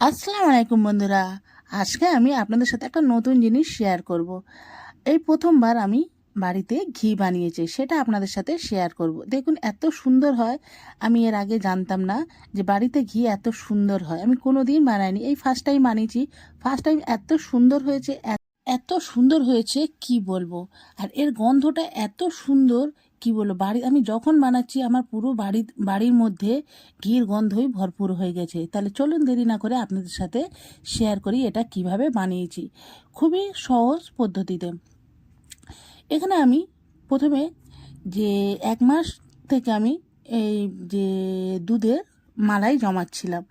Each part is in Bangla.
আসসালামু আলাইকুম বন্ধুরা। আজকে আমি আপনাদের সাথে একটা নতুন জিনিস শেয়ার করব। এই প্রথমবার আমি বাড়িতে ঘি বানিয়েছি, সেটা আপনাদের সাথে শেয়ার করব। দেখুন, এত সুন্দর হয়। আমি এর আগে জানতাম না যে বাড়িতে ঘি এত সুন্দর হয়। আমি কোনো দিন বানাইনি। এই ফার্স্ট টাইম বানিয়েছি। ফার্স্ট টাইম এত সুন্দর হয়েছে, এত- সুন্দর হয়েছে, কি বলব? আর এর গন্ধটা এত সুন্দর কি বলব? বাড়ি, আমি যখন বানাচ্ছি, আমার পুরো বাড়ি, বাড়ির মধ্যে ঘির গন্ধই ভরপুর হয়ে গেছে। তাহলে চলুন দেরি না করে আপনাদের সাথে শেয়ার করি এটা কীভাবে বানিয়েছি। খুবই সহজ পদ্ধতিতে। এখানে আমি প্রথমে যে এক মাস থেকে আমি এই যে দুধের মালাই জমাচ্ছিলাম।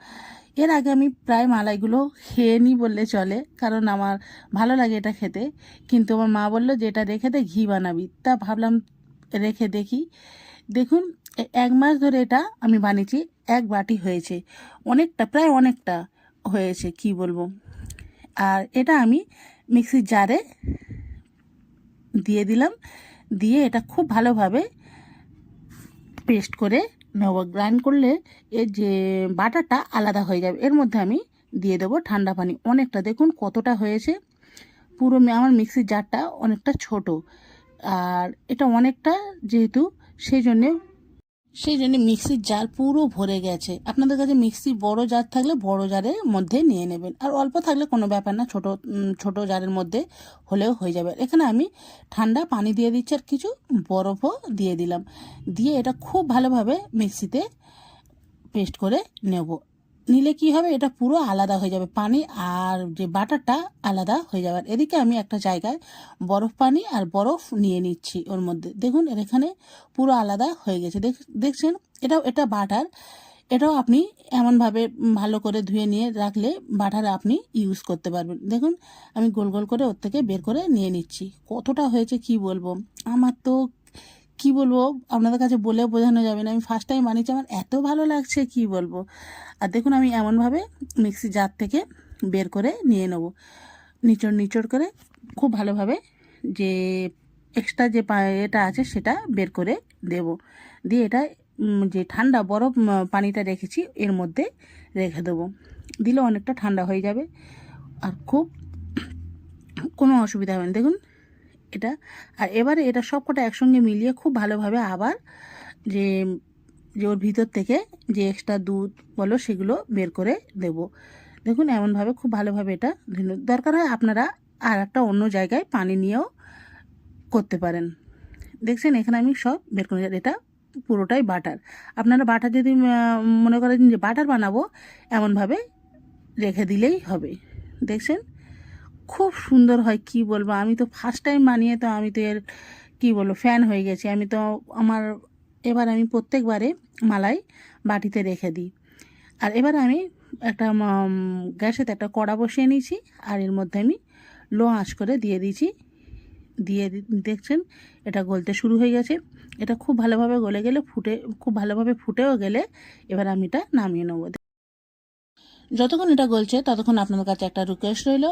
এর আগে আমি প্রায় মালাইগুলো খেয়ে নিই বললে চলে, কারণ আমার ভালো লাগে এটা খেতে। কিন্তু আমার মা বলল যে, এটা রেখে দে, ঘি বানাবি। তা ভাবলাম রেখে দেখি। দেখুন এক মাস ধরে এটা আমি বানিয়েছি, এক বাটি হয়েছে। অনেকটা, প্রায় অনেকটা হয়েছে, কি বলব। আর এটা আমি মিক্সির জারে দিয়ে দিলাম। দিয়ে এটা খুব ভালোভাবে পেস্ট করে নেব। গ্রাইন্ড করলে এর যে বাটারটা আলাদা হয়ে যাবে, এর মধ্যে আমি দিয়ে দেবো ঠান্ডা পানি। অনেকটা, দেখুন কতটা হয়েছে। পুরো আমার মিক্সির জারটা অনেকটা ছোট। আর এটা অনেকটা যেহেতু সেই জন্যে সেই জন্য মিক্সির জার পুরো ভরে গেছে। আপনাদের কাছে মিক্সির বড় জার থাকলে বড় জারের মধ্যে নিয়ে নেবেন। আর অল্প থাকলে কোনো ব্যাপার না, ছোট ছোট জারের মধ্যে হলেও হয়ে যাবে। এখানে আমি ঠান্ডা পানি দিয়ে দিচ্ছি আর কিছু বরফও দিয়ে দিলাম। দিয়ে এটা খুব ভালোভাবে মিক্সিতে পেস্ট করে নেব। নিলে কি হবে? এটা পুরো আলাদা হয়ে যাবে পানি আর যে বাটারটা আলাদা হয়ে যাবে। এদিকে আমি একটা জায়গায় বরফ পানি আর বরফ নিয়ে নিচ্ছি ওর মধ্যে। দেখুন, এর এখানে পুরো আলাদা হয়ে গেছে। দেখ, দেখছেন? এটাও এটা বাটার। এটাও আপনি এমনভাবে ভালো করে ধুয়ে নিয়ে রাখলে বাটার আপনি ইউজ করতে পারবেন। দেখুন, আমি গোল গোল করে ওর থেকে বের করে নিয়ে নিচ্ছি। কতটা হয়েছে কি বলব? আমার তো কি বলব? আপনাদের কাছে বলে বোঝানো যাবে না। আমি ফার্স্ট টাইম বানিয়েছি, আমার এত ভালো লাগছে, কি বলব? আর দেখুন, আমি এমনভাবে মিক্সি জার থেকে বের করে নিয়ে নেব। নিচড় নিচড় করে খুব ভালোভাবে যে এক্সট্রা যে এটা আছে, সেটা বের করে দেব। দিয়ে এটা যে ঠান্ডা, বরফ পানিটা রেখেছি, এর মধ্যে রেখে দেবো। দিলে অনেকটা ঠান্ডা হয়ে যাবে। আর খুব, কোনো অসুবিধা হবে না। দেখুন এটা। আর এবারে এটা সব কটা একসঙ্গে মিলিয়ে খুব ভালোভাবে আবার যে যে ওর ভিতর থেকে যে এক্সট্রা দুধ বলো সেগুলো বের করে দেব। দেখুন এমনভাবে খুব ভালোভাবে এটা দরকার হয় আপনারা আর একটা অন্য জায়গায় পানি নিয়েও করতে পারেন। দেখছেন এখানে আমি সব বের করে এটা পুরোটাই বাটার। আপনারা বাটার যদি মনে করেন যে বাটার বানাবো, এমনভাবে রেখে দিলেই হবে। দেখছেন? খুব সুন্দর হয়, কি বলব? আমি তো ফার্স্ট টাইম বানিয়ে তো আমি তো এর, কী বলব ফ্যান হয়ে গেছি। আমি তো আমার, এবার আমি প্রত্যেকবারে মালাই বাটিতে রেখে দিই। আর এবার আমি একটা গ্যাসেতে একটা কড়া বসিয়ে নিয়েছি, আর এর মধ্যে আমি লো আঁচ করে দিয়ে দিয়েছি। দিয়ে দেখছেন, এটা গলতে শুরু হয়ে গেছে। এটা খুব ভালোভাবে গলে গেলে ফুটে, খুব ভালোভাবে ফুটেও গেলে এবার আমি এটা নামিয়ে নেব। যতক্ষণ এটা গলছে, ততক্ষণ আপনাদের কাছে একটা রিকোয়েস্ট রইল।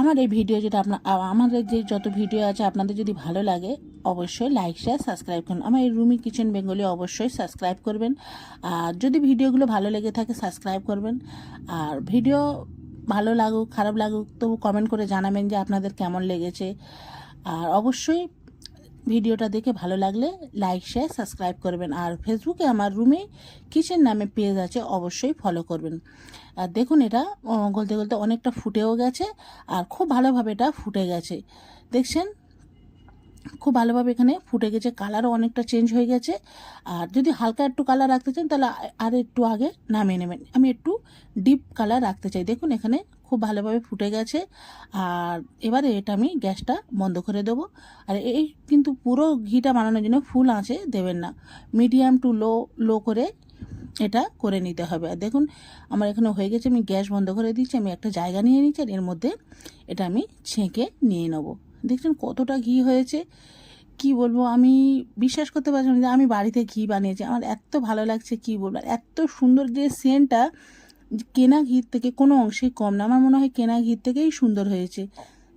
আমার এই ভিডিও যেটা আপনার আমাদের যে যত ভিডিও আছে, আপনাদের যদি ভালো লাগে, অবশ্যই লাইক শেয়ার সাবস্ক্রাইব করুন। আমার এই রুমি কিচেন বেঙ্গলি অবশ্যই সাবস্ক্রাইব করবেন। আর যদি ভিডিওগুলো ভালো লেগে থাকে সাবস্ক্রাইব করবেন। আর ভিডিও ভালো লাগুক, খারাপ লাগুক, তবু কমেন্ট করে জানাবেন যে আপনাদের কেমন লেগেছে। আর অবশ্যই ভিডিওটা দেখে ভালো লাগলে লাইক শেয়ার সাবস্ক্রাইব করবেন। আর ফেসবুকে আমার রুমে কিচেন নামে পেজ আছে, অবশ্যই ফলো করবেন। আর দেখুন এটা গলতে গলতে অনেকটা ফুটেও গেছে, আর খুব ভালোভাবে এটা ফুটে গেছে। দেখছেন? খুব ভালোভাবে এখানে ফুটে গেছে কালারও অনেকটা চেঞ্জ হয়ে গেছে। আর যদি হালকা একটু কালার রাখতে চান, তাহলে আর একটু আগে নামিয়ে নেবেন। আমি একটু ডিপ কালার রাখতে চাই। দেখুন, এখানে খুব ভালোভাবে ফুটে গেছে। আর এবারে এটা আমি গ্যাসটা বন্ধ করে দেবো। আর এই কিন্তু পুরো ঘিটা বানানোর জন্য ফুল আঁচে দেবেন না। মিডিয়াম টু লো লো করে এটা করে নিতে হবে। আর দেখুন, আমার এখানে হয়ে গেছে, আমি গ্যাস বন্ধ করে দিচ্ছি। আমি একটা জায়গা নিয়ে নিচ্ছি, আর এর মধ্যে এটা আমি ছেঁকে নিয়ে নেব। দেখছেন কতটা ঘি হয়েছে? কি বলব, আমি বিশ্বাস করতে পারছিলাম না যে আমি বাড়িতে ঘি বানিয়েছি। আমার এত ভালো লাগছে কি বলব এত সুন্দর যে সেন্টটা কেনা ঘির থেকে কোনো অংশেই কম না। আমার মনে হয় কেনা ঘির থেকেই সুন্দর হয়েছে।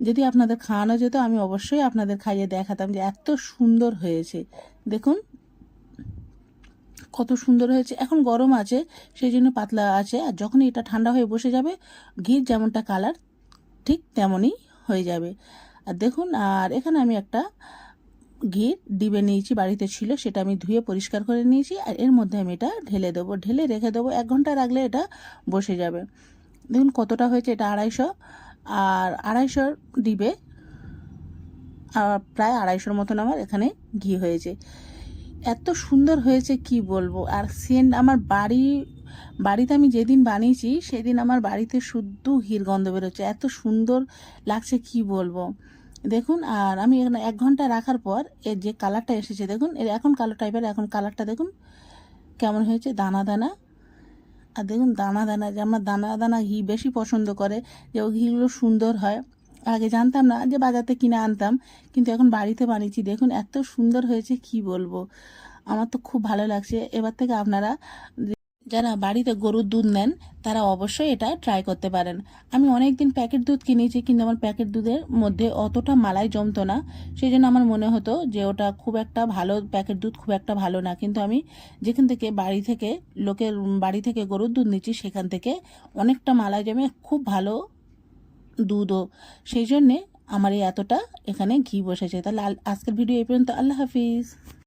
যদি আপনাদের খাওয়ানো যেত, আমি অবশ্যই আপনাদের খাইয়ে দেখাতাম যে এত সুন্দর হয়েছে। দেখুন, কত সুন্দর হয়েছে। এখন গরম আছে সেই জন্য পাতলা আছে, আর যখন এটা ঠান্ডা হয়ে বসে যাবে, ঘির যেমনটা কালার ঠিক তেমনই হয়ে যাবে। আর দেখুন, আর এখানে আমি একটা ঘি ডিবে নিয়েছি, বাড়িতে ছিল, সেটা আমি ধুয়ে পরিষ্কার করে নিয়েছি, আর এর মধ্যে আমি এটা ঢেলে দেবো। ঢেলে রেখে দেবো, এক ঘণ্টা রাখলে এটা বসে যাবে। দেখুন কতটা হয়েছে, এটা আড়াইশো, আর আড়াইশো ডিবে, আর প্রায় আড়াইশোর মতন আমার এখানে ঘি হয়েছে। এত সুন্দর হয়েছে, কি বলব? আর সেন্ট, আমার বাড়ি বাড়িতে আমি যেদিন বানিয়েছি, সেদিন আমার বাড়িতে শুদ্ধ ঘির গন্ধ বেরোচ্ছে। এত সুন্দর লাগছে, কি বলব? দেখুন, আর আমি এখানে এক ঘণ্টা রাখার পর এর যে কালারটা এসেছে, দেখুন, এর এখন কালো টাইপের এখন কালারটা দেখুন, কেমন হয়েছে? দানা দানা। আর দেখুন, দানা দানা, যে আমার দানা দানা ঘি বেশি পছন্দ করে, যে ওই ঘিগুলো সুন্দর হয়। আগে জানতাম না যে বাজার থেকে কিনে আনতাম, কিন্তু এখন বাড়িতে বানিয়েছি, দেখুন, এত সুন্দর হয়েছে, কি বলব? আমার তো খুব ভালো লাগছে। এবার থেকে আপনারা যারা বাড়িতে গরুর দুধ নেন, তারা অবশ্যই এটা ট্রাই করতে পারেন। আমি অনেক দিন প্যাকেট দুধ কিনেছি, কিন্তু আমার প্যাকেট দুধের মধ্যে অতটা মালাই জমতো না। সেই জন্য আমার মনে হতো যে ওটা খুব একটা ভালো প্যাকেট দুধ খুব একটা ভালো না। কিন্তু আমি যেখান থেকে বাড়ি থেকে, লোকের বাড়ি থেকে গরুর দুধ নিচ্ছি, সেখান থেকে অনেকটা মালাই জমে খুব ভালো দুধও। সেই জন্যে আমার এই এতটা এখানে ঘি বসেছে। তাহলে আজকের ভিডিও এই পর্যন্ত। আল্লাহ হাফিজ।